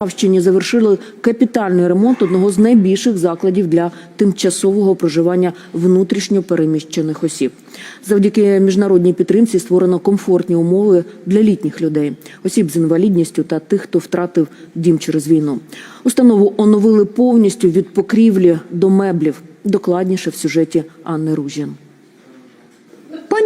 Авщині завершили капітальний ремонт одного з найбільших закладів для тимчасового проживання внутрішньо переміщених осіб. Завдяки міжнародній підтримці створено комфортні умови для літніх людей, осіб з інвалідністю та тих, хто втратив дім через війну. Установу оновили повністю від покрівлі до меблів. Докладніше в сюжеті Анни Ружін.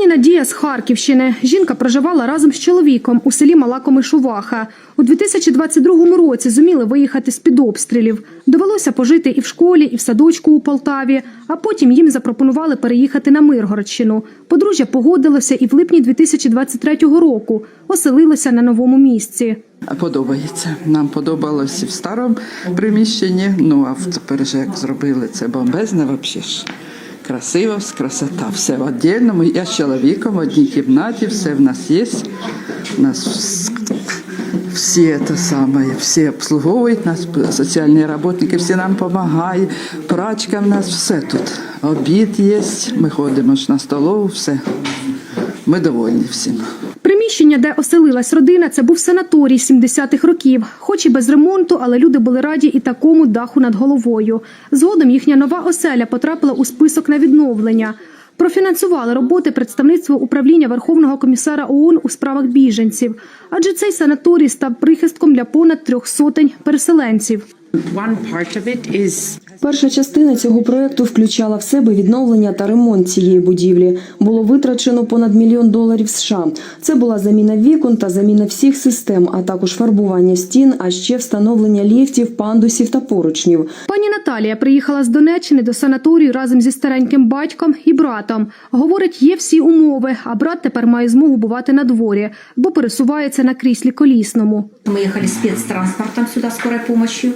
Пані Надія з Харківщини. Жінка проживала разом з чоловіком у селі Мала Комишуваха. У 2022 році зуміли виїхати з-під обстрілів. Довелося пожити і в школі, і в садочку у Полтаві, а потім їм запропонували переїхати на Миргородщину. Подружжя погодилося і в липні 2023 року оселилося на новому місці. Подобається. Нам подобалось і в старому приміщенні. Ну а тепер же як зробили це бомбезне, взагалі. Красиво, красота. Все в отдельному. Я з чоловіком в одній кімнаті, все в нас є. У нас вс- всі те саме, всі обслуговують нас, соціальні роботники, всі нам допомагають. Прачка в нас, все тут. Обід є, ми ходимо ж на столову, все. Ми довольні всім. Приміщення, де оселилась родина, це був санаторій 70-х років. Хоч і без ремонту, але люди були раді і такому даху над головою. Згодом їхня нова оселя потрапила у список на відновлення. Профінансували роботи представництво управління Верховного комісара ООН у справах біженців. Адже цей санаторій став прихистком для понад трьох сотень переселенців. Перша частина цього проекту включала в себе відновлення та ремонт цієї будівлі. Було витрачено понад мільйон доларів США. Це була заміна вікон та заміна всіх систем, а також фарбування стін, а ще встановлення ліфтів, пандусів та поручнів. Пані Наталія приїхала з Донеччини до санаторію разом зі стареньким батьком і братом. Говорить, є всі умови, а брат тепер має змогу бувати на дворі, бо пересувається на кріслі колісному. Мы ехали спецтранспортом сюда, скорой помощью.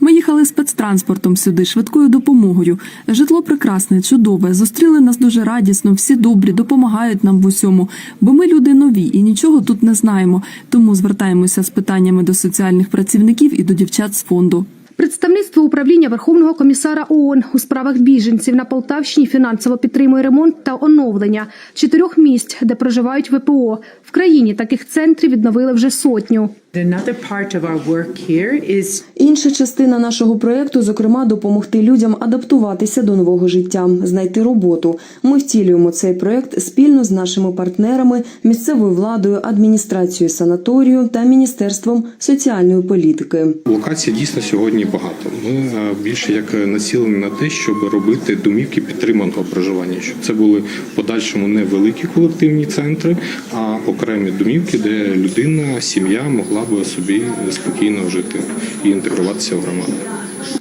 Ми їхали спецтранспортом сюди, швидкою допомогою. Житло прекрасне, чудове. Зустріли нас дуже радісно, всі добрі, допомагають нам в усьому. Бо ми люди нові і нічого тут не знаємо. Тому звертаємося з питаннями до соціальних працівників і до дівчат з фонду. Представництво управління Верховного комісара ООН у справах біженців на Полтавщині фінансово підтримує ремонт та оновлення чотирьох місць, де проживають ВПО. В країні таких центрів відновили вже сотню. Another part of our work here is Інша частина нашого проекту, зокрема, допомогти людям адаптуватися до нового життя, знайти роботу. Ми втілюємо цей проект спільно з нашими партнерами, місцевою владою, адміністрацією санаторію та міністерством соціальної політики. Локацій дійсно сьогодні багато. Ми е, більше як націлені на те, щоб робити домівки підтриманого проживання, щоб це були в подальшому не великі колективні центри, а окремі домівки, де людина, сім'я могла би собі спокійно жити і інтегруватися в громаду.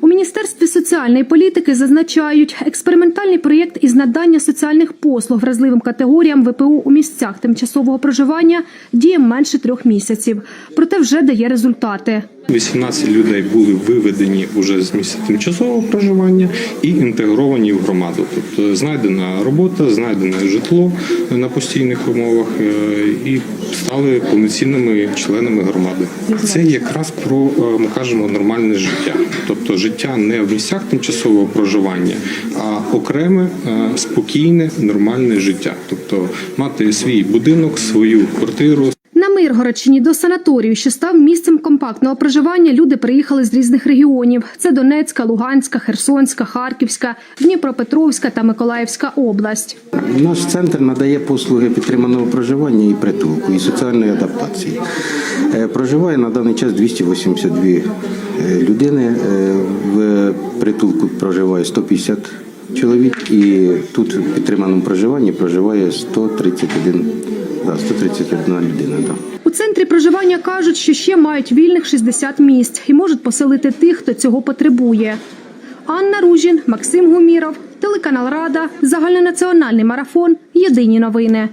У міністерстві соціальної політики зазначають, експериментальний проєкт із надання соціальних послуг вразливим категоріям ВПО у місцях тимчасового проживання діє менше трьох місяців, проте вже дає результати. 18 людей були виведені уже з місця тимчасового проживання і інтегровані в громаду. Тобто знайдена робота, знайдене житло на постійних умовах е, і стали повноцінними членами громади. Це якраз про е, ми кажемо нормальне життя, тобто життя не в місцях тимчасового проживання, а окреме е, спокійне нормальне життя, тобто мати свій будинок, свою квартиру. Миргородщині до санаторію, що став місцем компактного проживання, люди приїхали з різних регіонів: це Донецька, Луганська, Херсонська, Харківська, Дніпропетровська та Миколаївська область. Наш центр надає послуги підтриманого проживання і притулку, і соціальної адаптації. Е, Проживає на даний час 282 е, людини. Е, В притулку проживає 150 чоловік, і тут в підтриманому проживанні проживає 131, да, 131 людина. Да. У центрі проживання кажуть, що ще мають вільних 60 місць і можуть поселити тих, хто цього потребує. Анна Ружін, Максим Гуміров, телеканал Рада, загальнонаціональний марафон. Єдині новини.